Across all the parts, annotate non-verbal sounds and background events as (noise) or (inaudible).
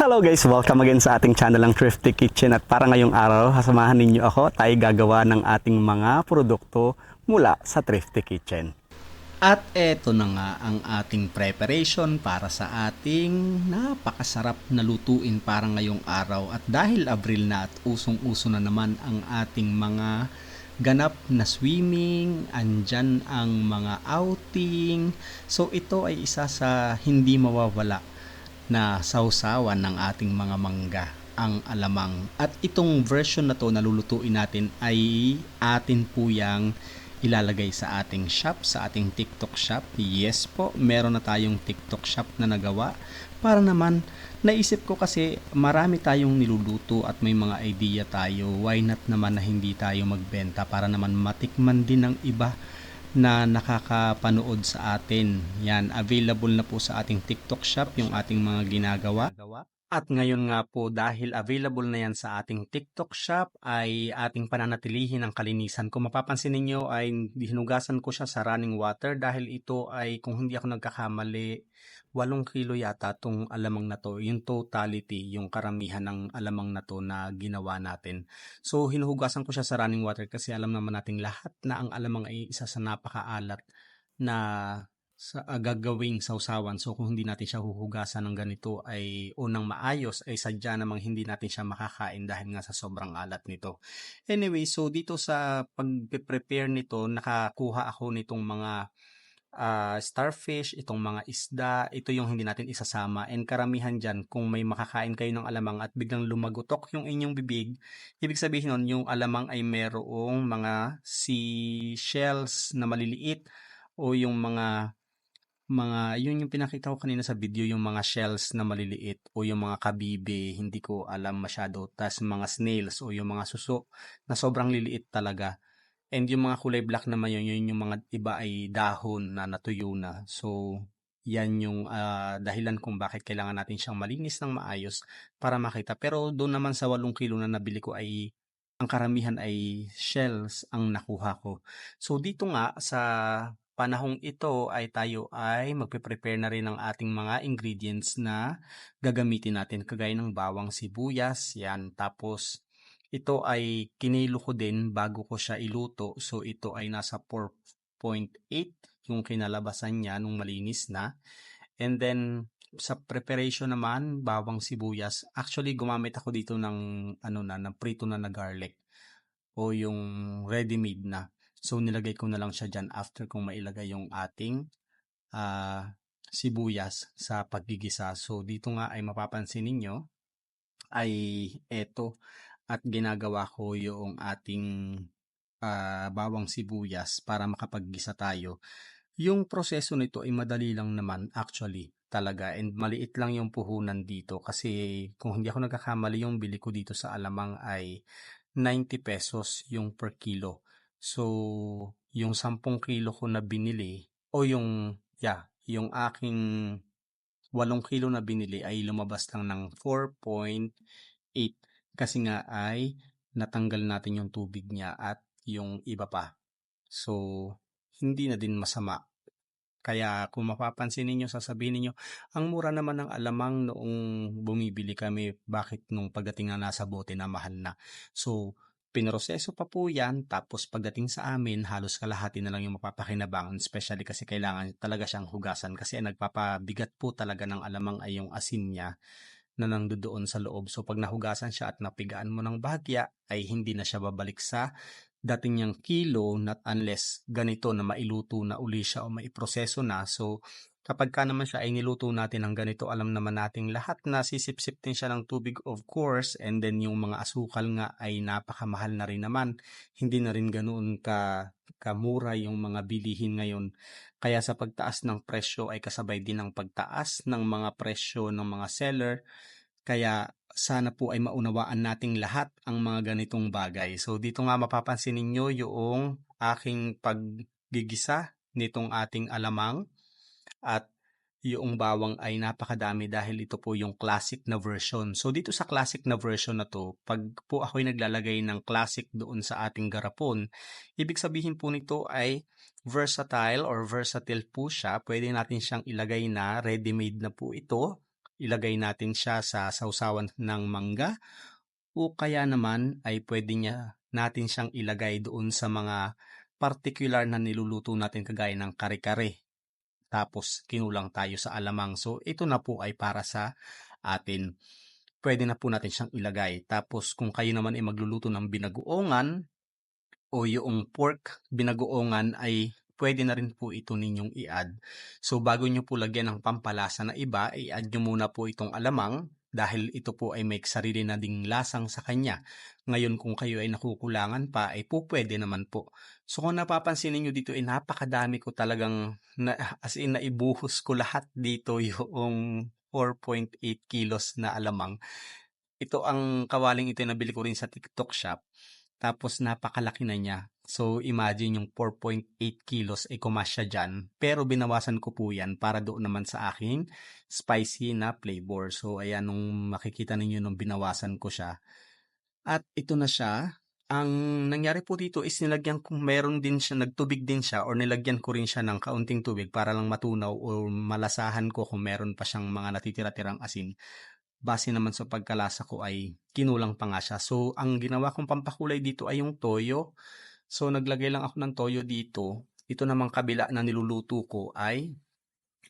Hello guys, welcome again sa ating channel ng Thrifty Kitchen at para ngayong araw, sasamahan ninyo ako, tayo gagawa ng ating mga produkto mula sa Thrifty Kitchen. At eto na nga ang ating preparation para sa ating napakasarap na lutuin para ngayong araw. At dahil Abril na at usong-uso na naman ang ating mga ganap na swimming, andyan ang mga outing. So ito ay isa sa hindi mawawala na sausawan ng ating mga mangga ang alamang. At itong version na to na lulutuin natin ay atin po yang ilalagay sa ating shop, sa ating TikTok shop. Yes po, meron na tayong TikTok shop na nagawa. Para naman, naisip ko kasi marami tayong niluluto at may mga idea tayo. Why not naman na hindi tayo magbenta para naman matikman din ng iba na nakakapanood sa atin. Yan, available na po sa ating TikTok shop yung ating mga ginagawa. At ngayon nga po dahil available na yan sa ating TikTok shop ay ating pananatilihin ang kalinisan. Kung mapapansin ninyo ay hinugasan ko siya sa running water dahil ito ay kung hindi ako nagkakamali 8 kilo yata tong alamang na to. Yung totality, yung karamihan ng alamang na to na ginawa natin. So hinuhugasan ko siya sa running water kasi alam naman nating lahat na ang alamang ay isa sa napakaalat na sa uh, gagawing sausawan. So kung hindi natin siya huhugasan ng ganito ay unang maayos ay sadya namang hindi natin siya makakain dahil nga sa sobrang alat nito. Anyway, so dito sa pag-prepare nito, nakakuha ako nitong mga uh, starfish, itong mga isda, ito yung hindi natin isasama. And karamihan dyan, kung may makakain kayo ng alamang at biglang lumagutok yung inyong bibig, ibig sabihin nun, yung alamang ay merong mga seashells na maliliit o yung mga mga yun yung pinakita ko kanina sa video yung mga shells na maliliit o yung mga kabibe hindi ko alam masyado. Tas mga snails o yung mga suso na sobrang liliit talaga. And yung mga kulay black naman yun yun yung mga iba ay dahon na natuyo na. So yan yung uh, dahilan kung bakit kailangan natin siyang malinis ng maayos para makita. Pero doon naman sa 8 kilo na nabili ko ay ang karamihan ay shells ang nakuha ko. So dito nga sa panahong ito ay tayo ay magpe-prepare na rin ng ating mga ingredients na gagamitin natin kagaya ng bawang sibuyas, yan. Tapos ito ay kinilo ko din bago ko siya iluto. So ito ay nasa 4.8 yung kinalabasan niya nung malinis na. And then sa preparation naman, bawang sibuyas. Actually gumamit ako dito ng ano na, ng prito na na garlic o yung ready-made na. So nilagay ko na lang siya dyan after kong mailagay yung ating uh, sibuyas sa paggigisa. So dito nga ay mapapansin ninyo ay eto at ginagawa ko yung ating uh, bawang sibuyas para makapaggisa tayo. Yung proseso nito ay madali lang naman actually talaga and maliit lang yung puhunan dito kasi kung hindi ako nagkakamali yung bili ko dito sa alamang ay 90 pesos yung per kilo. So, yung 10 kilo ko na binili o yung yeah, yung aking 8 kilo na binili ay lumabas lang ng 4.8 kasi nga ay natanggal natin yung tubig niya at yung iba pa. So, hindi na din masama. Kaya kung mapapansin ninyo, sasabihin ninyo, ang mura naman ng alamang noong bumibili kami, bakit nung pagdating na nasa bote na mahal na. So, Pinroseso pa po yan, tapos pagdating sa amin, halos kalahati na lang yung mapapakinabangan, especially kasi kailangan talaga siyang hugasan kasi nagpapabigat po talaga ng alamang ay yung asin niya na nandoon sa loob. So pag nahugasan siya at napigaan mo ng bahagya, ay hindi na siya babalik sa dating niyang kilo not unless ganito na mailuto na uli siya o maiproseso na. So Kapag ka naman siya ay niluto natin ng ganito, alam naman nating lahat na sisip-sip din siya ng tubig of course and then yung mga asukal nga ay napakamahal na rin naman. Hindi na rin ganoon ka kamura yung mga bilihin ngayon. Kaya sa pagtaas ng presyo ay kasabay din ng pagtaas ng mga presyo ng mga seller. Kaya sana po ay maunawaan nating lahat ang mga ganitong bagay. So dito nga mapapansin ninyo yung aking paggigisa nitong ating alamang at yung bawang ay napakadami dahil ito po yung classic na version. So dito sa classic na version na to, pag po ako'y naglalagay ng classic doon sa ating garapon, ibig sabihin po nito ay versatile or versatile po siya. Pwede natin siyang ilagay na ready-made na po ito. ilagay natin siya sa sausawan ng mangga o kaya naman ay pwede niya natin siyang ilagay doon sa mga particular na niluluto natin kagaya ng kare-kare. Tapos kinulang tayo sa alamang. So ito na po ay para sa atin. Pwede na po natin siyang ilagay. Tapos kung kayo naman ay magluluto ng binagoongan o yung pork binagoongan ay pwede na rin po ito ninyong i-add. So bago nyo po lagyan ng pampalasa na iba, i-add nyo muna po itong alamang dahil ito po ay may sarili na ding lasang sa kanya. Ngayon kung kayo ay nakukulangan pa, ay po pwede naman po. So kung napapansin niyo dito, ay napakadami ko talagang, na, (laughs) as in naibuhos ko lahat dito (laughs) yung 4.8 kilos na alamang. Ito ang kawaling ito na nabili ko rin sa TikTok shop. Tapos napakalaki na niya. So imagine yung 4.8 kilos ay kumasya dyan. Pero binawasan ko po yan para doon naman sa aking spicy na flavor. So ayan nung makikita ninyo nung binawasan ko siya. At ito na siya. Ang nangyari po dito is nilagyan ko, meron din siya, nagtubig din siya or nilagyan ko rin siya ng kaunting tubig para lang matunaw o malasahan ko kung meron pa siyang mga natitira-tirang asin base naman sa pagkalasa ko ay kinulang pa nga siya. So, ang ginawa kong pampakulay dito ay yung toyo. So, naglagay lang ako ng toyo dito. Ito namang kabila na niluluto ko ay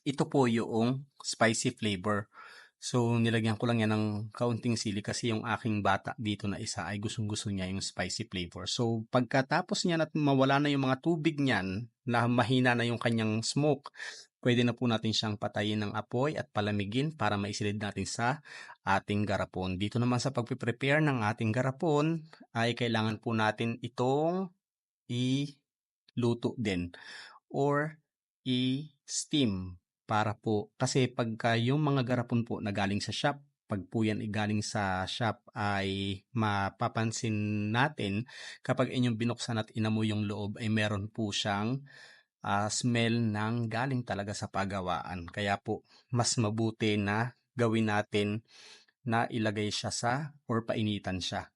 ito po yung spicy flavor. So, nilagyan ko lang yan ng kaunting sili kasi yung aking bata dito na isa ay gustong-gusto niya yung spicy flavor. So, pagkatapos niyan at mawala na yung mga tubig niyan, na mahina na yung kanyang smoke, pwede na po natin siyang patayin ng apoy at palamigin para maisilid natin sa ating garapon. Dito naman sa pagpiprepare ng ating garapon ay kailangan po natin itong i-luto din or i-steam para po kasi pagka yung mga garapon po na galing sa shop pag po yan galing sa shop ay mapapansin natin kapag inyong binuksan at inamoy yung loob ay meron po siyang uh, smell ng galing talaga sa pagawaan. Kaya po, mas mabuti na gawin natin na ilagay siya sa or painitan siya.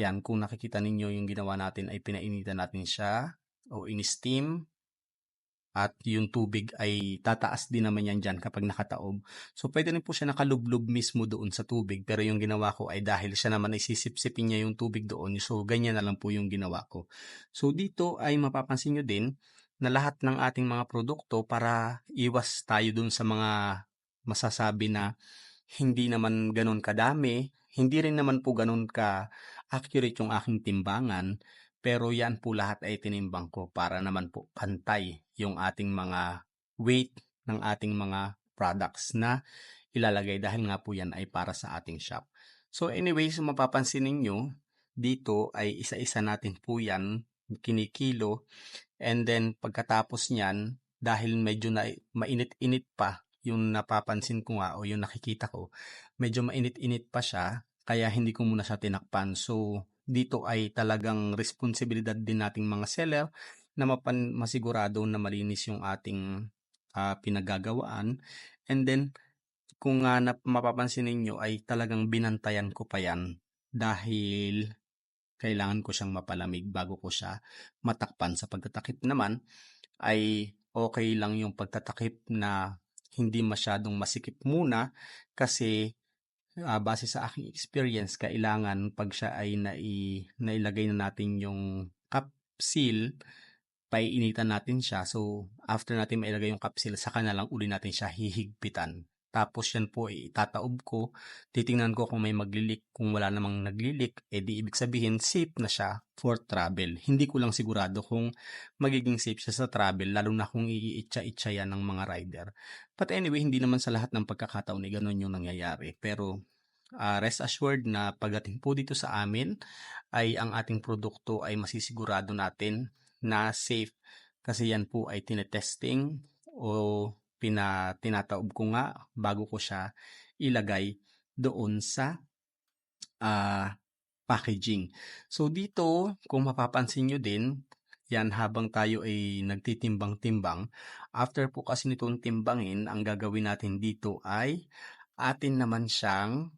Yan, kung nakikita ninyo yung ginawa natin ay pinainitan natin siya o in-steam at yung tubig ay tataas din naman yan dyan kapag nakataob. So, pwede rin po siya nakalublob mismo doon sa tubig. Pero yung ginawa ko ay dahil siya naman ay sisipsipin niya yung tubig doon. So, ganyan na lang po yung ginawa ko. So, dito ay mapapansin nyo din na lahat ng ating mga produkto para iwas tayo dun sa mga masasabi na hindi naman ganun kadami, hindi rin naman po ganun ka accurate yung aking timbangan, pero yan po lahat ay tinimbang ko para naman po pantay yung ating mga weight ng ating mga products na ilalagay dahil nga po yan ay para sa ating shop. So anyways, mapapansin ninyo, dito ay isa-isa natin po yan kinikilo and then pagkatapos niyan dahil medyo na mainit-init pa yung napapansin ko nga o yung nakikita ko medyo mainit-init pa siya kaya hindi ko muna siya tinakpan so dito ay talagang responsibilidad din nating mga seller na mapan, masigurado na malinis yung ating uh, pinagagawaan and then kung nga uh, mapapansin ninyo ay talagang binantayan ko pa yan dahil kailangan ko siyang mapalamig bago ko siya matakpan. Sa pagtatakip naman ay okay lang yung pagtatakip na hindi masyadong masikip muna kasi uh, base sa aking experience kailangan pag siya ay nai, nailagay na natin yung seal paiinitan natin siya. So, after natin mailagay yung capsule, saka na lang uli natin siya hihigpitan. Tapos yan po ay itataob ko. Titingnan ko kung may maglilik. Kung wala namang naglilik, eh di ibig sabihin safe na siya for travel. Hindi ko lang sigurado kung magiging safe siya sa travel, lalo na kung iitsa-itsa yan ng mga rider. But anyway, hindi naman sa lahat ng pagkakataon ni ganun yung nangyayari. Pero uh, rest assured na pagdating po dito sa amin ay ang ating produkto ay masisigurado natin na safe kasi yan po ay tinetesting o pina, tinataob ko nga bago ko siya ilagay doon sa uh, packaging. So dito, kung mapapansin nyo din, yan habang tayo ay nagtitimbang-timbang, after po kasi nitong timbangin, ang gagawin natin dito ay atin naman siyang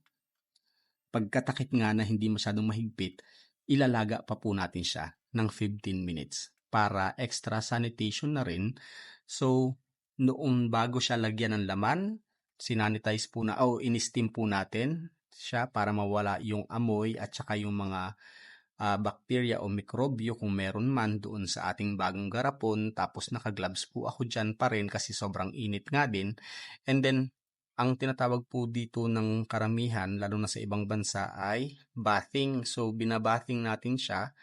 pagkatakip nga na hindi masyadong mahigpit, ilalaga pa po natin siya ng 15 minutes para extra sanitation na rin. So, noong bago siya lagyan ng laman, sinanitize po na, oh, in-steam po natin siya para mawala yung amoy at saka yung mga ah, bacteria o mikrobyo kung meron man doon sa ating bagong garapon. Tapos naka-gloves po ako dyan pa rin kasi sobrang init nga din. And then, ang tinatawag po dito ng karamihan, lalo na sa ibang bansa, ay bathing. So, binabathing natin siya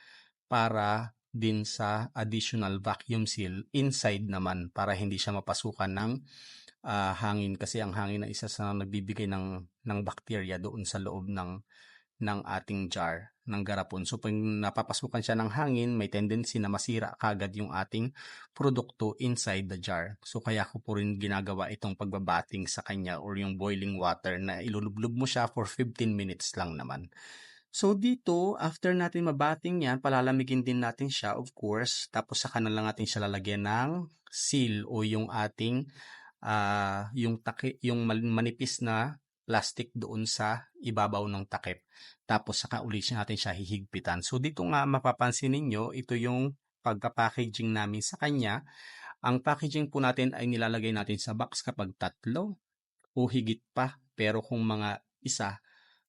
para din sa additional vacuum seal inside naman para hindi siya mapasukan ng ah, hangin kasi ang hangin ay isa sa nagbibigay ng ng bacteria doon sa loob ng ng ating jar ng garapon. So pag napapasukan siya ng hangin, may tendency na masira kagad yung ating produkto inside the jar. So kaya ko po rin ginagawa itong pagbabating sa kanya or yung boiling water na ilulublob mo siya for 15 minutes lang naman. So dito, after natin mabating yan, palalamigin din natin siya of course. Tapos saka na lang natin siya lalagyan ng seal o yung ating ah yung taki, yung manipis na plastic doon sa ibabaw ng takip. Tapos saka ulit siya natin siya hihigpitan. So dito nga mapapansin ninyo, ito yung pagka-packaging namin sa kanya. Ang packaging po natin ay nilalagay natin sa box kapag tatlo o higit pa. Pero kung mga isa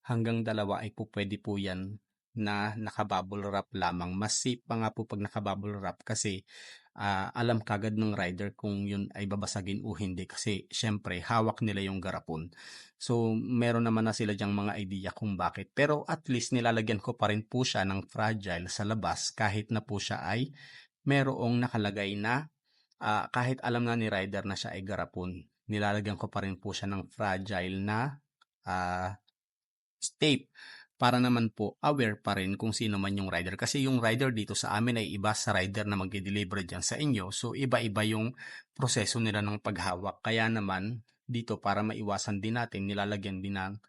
hanggang dalawa ay po pwede po yan na nakabubble wrap lamang. Mas safe pa nga po pag nakabubble wrap kasi ah, alam kagad ng rider kung yun ay babasagin o hindi kasi syempre hawak nila yung garapon. So meron naman na sila dyang mga idea kung bakit. Pero at least nilalagyan ko pa rin po siya ng fragile sa labas kahit na po siya ay merong nakalagay na ah, kahit alam na ni rider na siya ay garapon. Nilalagyan ko pa rin po siya ng fragile na ah, tape para naman po aware pa rin kung sino man yung rider. Kasi yung rider dito sa amin ay iba sa rider na magde-deliver dyan sa inyo. So iba-iba yung proseso nila ng paghawak. Kaya naman dito para maiwasan din natin nilalagyan din ng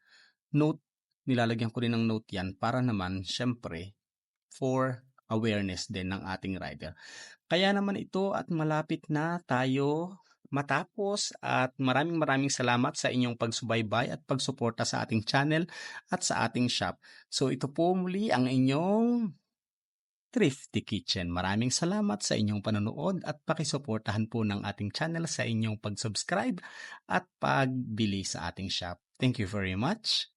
note. Nilalagyan ko rin ng note yan para naman syempre for awareness din ng ating rider. Kaya naman ito at malapit na tayo matapos at maraming maraming salamat sa inyong pagsubaybay at pagsuporta sa ating channel at sa ating shop. So ito po muli ang inyong Thrifty Kitchen. Maraming salamat sa inyong panonood at pakisuportahan po ng ating channel sa inyong pag-subscribe at pagbili sa ating shop. Thank you very much.